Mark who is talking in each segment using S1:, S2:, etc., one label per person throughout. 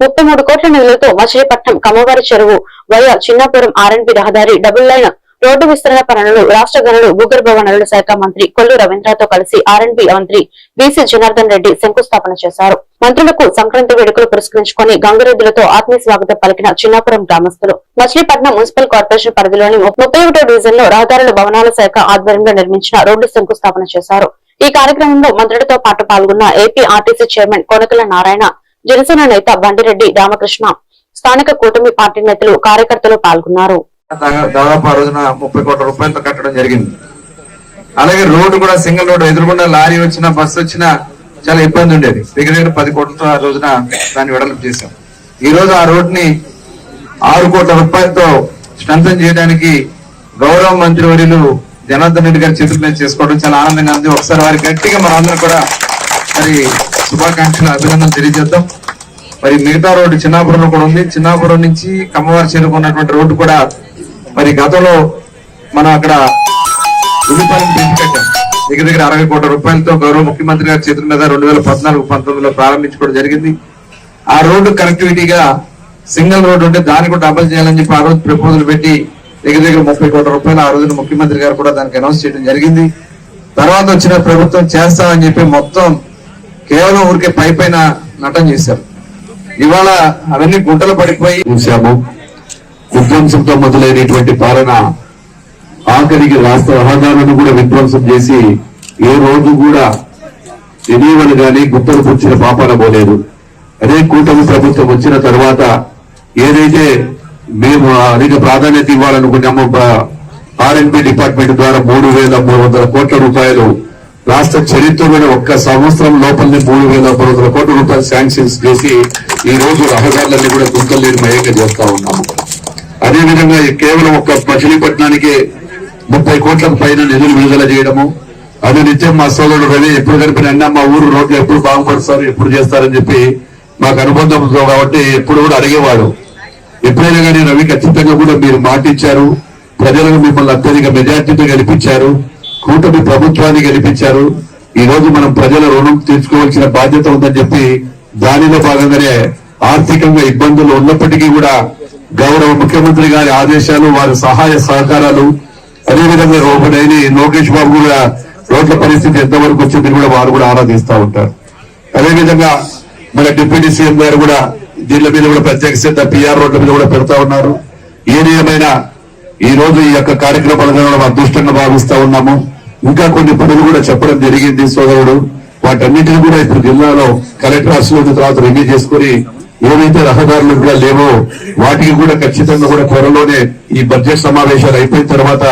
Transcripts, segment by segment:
S1: ముప్పై మూడు కోట్ల నిధులతో మచిలీపట్నం కమ్మవారి చెరువు వయ చిన్నాపురం ఆర్ఎన్బి రహదారి డబుల్ లైన్ రోడ్డు విస్తరణ పనులను రాష్ట్ర గనులు భూగర్భ వనరుల శాఖ మంత్రి కొల్లు రవీంద్రతో కలిసి ఆర్ఎన్బి మంత్రి బీసీ జనార్దన్ రెడ్డి శంకుస్థాపన చేశారు. మంత్రులకు సంక్రాంతి వేడుకలు పురస్కరించుకుని గంగరెద్దులతో ఆత్మీయ స్వాగతం పలికిన చిన్నాపురం గ్రామస్తులు. మచిలీపట్నం మున్సిపల్ కార్పొరేషన్ పరిధిలోని ముప్పై ఒకటో డివిజన్లో రహదారుల భవనాల శాఖ ఆధ్వర్యంలో నిర్మించిన రోడ్డు శంకుస్థాపన చేశారు. ఈ కార్యక్రమంలో మంత్రులతో పాటు పాల్గొన్న AP RTC chairman Konakalla Narayana Janasena నేత బండిరెడ్డి రామకృష్ణ స్థానిక కూటమి పార్టీ నేతలు కార్యకర్తలు పాల్గొన్నారు.
S2: దాదాపు ఆ రోజున ముప్పై కోట్ల రూపాయలతో కట్టడం జరిగింది. అలాగే రోడ్డు కూడా సింగిల్ రోడ్డు ఎదురుకుండా లారీ వచ్చినా బస్సు వచ్చినా చాలా ఇబ్బంది ఉండేది. దగ్గర దగ్గర పది కోట్లతో ఆ రోజున దాన్ని వెడల్పు చేశాం. ఈ రోజు ఆ రోడ్డుని ఆరు కోట్ల రూపాయలతో స్ట్రెంథన్ చేయడానికి గౌరవ మంత్రి వర్యులు జనార్దన్ రెడ్డి గారి చేతుల మీద చేసుకోవడం చాలా ఆనందంగా ఉంది. ఒకసారి వారి గట్టిగా మనందరం కూడా మరి శుభాకాంక్షలు అభినందనలు తెలియజేద్దాం. మరి మిగతా రోడ్డు చిన్నాపురంలో కూడా ఉంది. చిన్నాపురం నుంచి కమ్మవారి చేరుకున్నటువంటి రోడ్డు కూడా మరి గతంలో మనం అక్కడ ఉల్లిపాయలను పెంచి కట్టాం. దగ్గర దగ్గర అరవై కోట్ల రూపాయలతో గౌరవ ముఖ్యమంత్రి గారి చేతుల మీద రెండు వేల పద్నాలుగు పంతొమ్మిదిలో ప్రారంభించుకోవడం జరిగింది. ఆ రోడ్డు కనెక్టివిటీగా సింగిల్ రోడ్డు ఉంటే దాన్ని కూడా డబల్ చేయాలని చెప్పి ఆ రోజు ప్రపోజల్ పెట్టి దగ్గర దగ్గర ముప్పై కోట్ల రూపాయలు ఆ రోజున ముఖ్యమంత్రి గారు కూడా దానికి అనౌన్స్ చేయడం జరిగింది. తర్వాత వచ్చిన ప్రభుత్వం చేస్తామని చెప్పి మొత్తం కేవలం ఊరికే పై పైన నటన చేశారు. ఇవాళ అవన్నీ గుంటలు పడిపోయి
S3: చూశాము. విధ్వంసంతో మొదలైనటువంటి పాలన ఆఖరికి రాష్ట్ర రహదారులను కూడా విధ్వంసం చేసి ఏ రోజు కూడా ఇటీవల గాని గుప్పలు పుచ్చిన పాపాన పోలేదు. అదే కూటమి ప్రభుత్వం వచ్చిన తర్వాత ఏదైతే మేము అధిక ప్రాధాన్యత ఇవ్వాలనుకున్నామో ఆర్ఎన్బి డిపార్ట్మెంట్ ద్వారా మూడు వేల మూడు వందల కోట్ల రూపాయలు రాష్ట్ర చరిత్రమైన ఒక్క సంవత్సరం లోపలనే మూడు వేల మూడు వందల కోట్ల రూపాయలు శాంక్షన్స్ చేసి ఈ రోజు రహదారులన్నీ కూడా గుంతలు లేని మయంగా చేస్తా ఉన్నాము. అదే విధంగా కేవలం ఒక్క మచిలీపట్నానికి ముప్పై కోట్ల పైన నిధులు విడుదల చేయడము అది నిత్యం మా సోదరుడు రవి ఎప్పుడు కనిపిన అన్న మా ఊరు రోడ్లు ఎప్పుడు బాగుపడతారు ఎప్పుడు చేస్తారని చెప్పి మాకు అనుబంధం కాబట్టి ఎప్పుడు కూడా అడిగేవాడు. ఎప్పుడైనా కానీ రవి ఖచ్చితంగా కూడా మీరు మాటిచ్చారు ప్రజలకు మిమ్మల్ని అత్యధిక మెజార్టీతో గెలిపించారు. కూటమి ప్రభుత్వాన్ని గెలిపించారు. ఈ రోజు మనం ప్రజల రుణం తీర్చుకోవాల్సిన బాధ్యత ఉందని చెప్పి దానిలో భాగంగానే ఆర్థికంగా ఇబ్బందులు ఉన్నప్పటికీ కూడా గౌరవ ముఖ్యమంత్రి గారి ఆదేశాలు వారి సహాయ సహకారాలు అదేవిధంగా ఒకటైన లోకేష్ బాబు కూడా రోడ్ల పరిస్థితి ఎంతవరకు వచ్చింది కూడా వారు కూడా ఆరాధిస్తూ ఉంటారు. అదేవిధంగా మన డిప్యూటీ సీఎం గారు కూడా దీళ్ళ మీద కూడా ప్రత్యేక శ్రద్ధ పిఆర్ రోడ్ల మీద కూడా పెడతా ఉన్నారు. ఏది ఏమైనా ఈ రోజు ఈ యొక్క కార్యక్రమాలను మనం అదృష్టంగా భావిస్తా ఉన్నాము. ఇంకా కొన్ని పనులు కూడా చెప్పడం జరిగింది సోదరుడు. వాటన్నిటిని కూడా ఇప్పుడు జిల్లాలో కలెక్టర్ ఆశీర్వాదం తర్వాత రివ్యూ చేసుకుని ఏవైతే రహదారులు కూడా లేవో వాటికి కూడా ఖచ్చితంగా కూడా త్వరలోనే ఈ బడ్జెట్ సమావేశాలు అయిపోయిన తర్వాత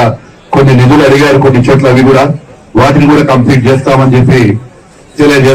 S3: కొన్ని నిధులు అడిగారు కొన్ని చోట్ల అవి కూడా. వాటిని కూడా కంప్లీట్ చేస్తామని చెప్పి తెలియజేస్తారు